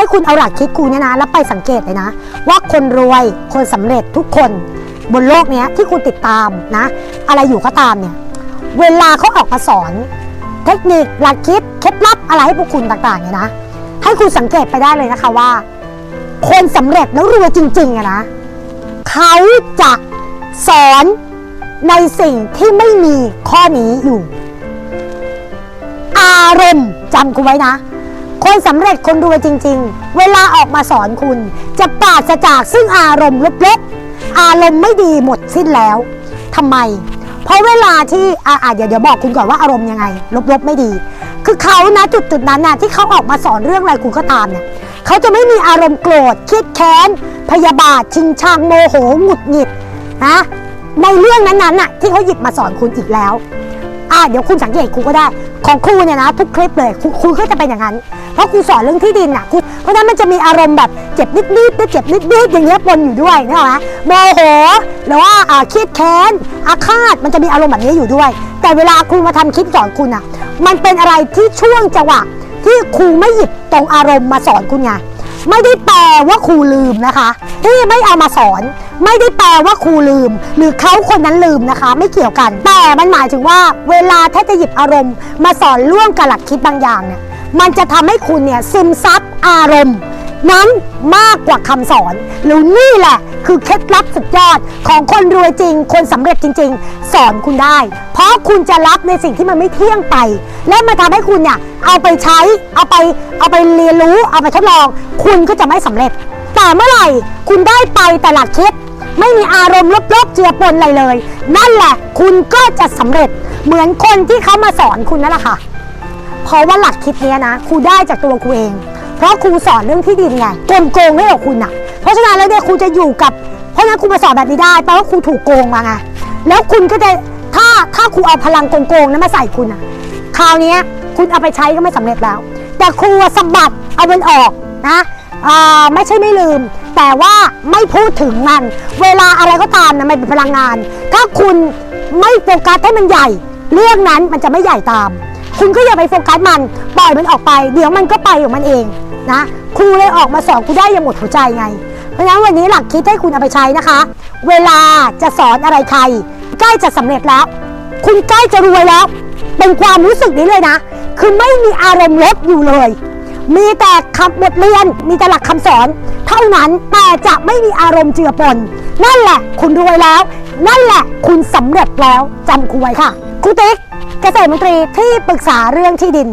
ให้คุณเอาหลักคิดครูเนี่ยนะแล้วไปสังเกตเลยนะ ว่าคนรวยคนสำเร็จทุกคนบนโลกเนี้ยที่คุณติดตามนะ อะไรอยู่ก็ตามเนี่ย เวลาเขาออกมาสอน เทคนิคหลักคิดเคล็ดลับอะไรให้พวกคุณต่างๆเนี่ยนะ ให้คุณสังเกตไปได้เลยนะคะว่า คนสำเร็จแล้วรวยจริงๆอะนะเขาจะสอนในสิ่งที่ไม่มีข้อนี้อยู่ อารมณ์จำคุณไว้นะ คนสำเร็จคนรวยจริง ๆ เวลาออกมาสอนคุณ จะปราศจากซึ่งอารมณ์ลบๆอารมณ์ไม่ดีหมดสิ้นแล้วทำไม เพราะเวลาที่อะอะเดี๋ยวเดี๋ยวบอกคุณก่อนว่าอารมณ์ยังไง ลบๆไม่ดี คือเขานะจุดจุดๆนั้นน่ะที่เขาออกมาสอนเรื่องอะไรคุณก็ตามเนี่ยเขาจะไม่มีอารมณ์โกรธเครียดแค้น พยาบาท ชิงชังโมโหหงุดหงิดนะในเรื่องนั้นๆน่ะที่เขาหยิบมาสอนคุณอีกแล้วอะเดี๋ยวคุณสังเกตครูก็ได้ ของครูเนี่ยนะ ทุกคลิปเลยครูครูก็จะเป็นอย่างนั้น เพราะครูสอนเรื่องที่ดินอะครูเพราะนั้นมันจะมีอารมณ์แบบเจ็บนิดๆนิดเจ็บนิดๆอย่างเงี้ยปนอยู่ด้วยนะฮะโมโหหรือว่าอาเครียดแค้นอาฆาตมันจะมีอารมณ์แบบนี้อยู่ด้วย แต่เวลาครูมาทำคลิปสอนคุณอะ มันเป็นอะไรที่ช่วงจังหวะที่ครูไม่หยิบตรงอารมณ์มาสอนคุณไงไม่ได้แปลว่าครูลืมนะคะ ที่ไม่เอามาสอน ไม่ได้แปลว่าครูลืม หรือเขาคนนั้นลืมนะคะ ไม่เกี่ยวกัน แต่มันหมายถึงว่า เวลาถ้าจะหยิบอารมณ์ มาสอนร่วมกับหลักคิดบางอย่างเนี่ย มันจะทำให้คุณเนี่ยซึมซับอารมณ์ นั้นมากกว่าคำสอน หรือนี่แหละคือเคล็ดลับสุดยอดของคนรวยจริง คนสำเร็จจริง ๆ สอนคุณได้ เพราะคุณจะรับในสิ่งที่มันไม่เที่ยงไป และมาทำให้คุณเนี่ยเอาไปใช้ เอาไปเอาไปเรียนรู้ เอาไปทดลอง คุณก็จะไม่สำเร็จ แต่เมื่อไหร่คุณได้ไปแต่หลักคิดไม่มีอารมณ์ลบๆเจือปนอะไรเลย นั่นแหละคุณก็จะสำเร็จเหมือนคนที่เขามาสอนคุณนั่นแหละค่ะ เพราะว่าหลักคิดนี้นะครูได้จากตัวครูเอง เพราะครูสอนเรื่องที่ดินไงโกงโกงให้กับคุณอะเพราะฉะนั้นแล้วเนี่ยครูจะอยู่กับ เพราะฉะนั้นครูมาสอนแบบนี้ได้แปลว่าครูถูกโกงมาไงแล้วคุณก็จะถ้าถ้าครูเอาพลังโกงๆนั้นมาใส่คุณอะคราวนี้คุณเอาไปใช้ก็ไม่สำเร็จแล้ว แต่ครูสะบัดเอามันออกนะอ่าไม่ใช่ไม่ลืม แต่ว่าไม่พูดถึงมัน เวลาอะไรก็ตามนะมันเป็นพลังงาน ถ้าคุณไม่โฟกัสให้มันใหญ่ เรื่องนั้นมันจะไม่ใหญ่ตาม คุณก็อย่าไปโฟกัสมันปล่อยมันออกไป เดี๋ยวมันก็ไปของมันเองนะครูเลยออกมาสอนครูได้ยังหมดหัวใจไง เพราะฉะนั้นวันนี้หลักคิดให้คุณเอาไปใช้นะคะ เวลาจะสอนอะไรใครใกล้จะสำเร็จแล้ว คุณใกล้จะรวยแล้ว เป็นความรู้สึกนี้เลยนะ คือไม่มีอารมณ์ลบอยู่เลย มีแต่คำบทเรียน มีแต่หลักคำสอน เท่านั้นแต่จะไม่มีอารมณ์เจือปน นั่นแหละ คุณรวยแล้ว นั่นแหละ คุณสำเร็จแล้วจำครูไว้ค่ะครูติ๊ก เกษตรมนตรีที่ปรึกษาเรื่องที่ดิน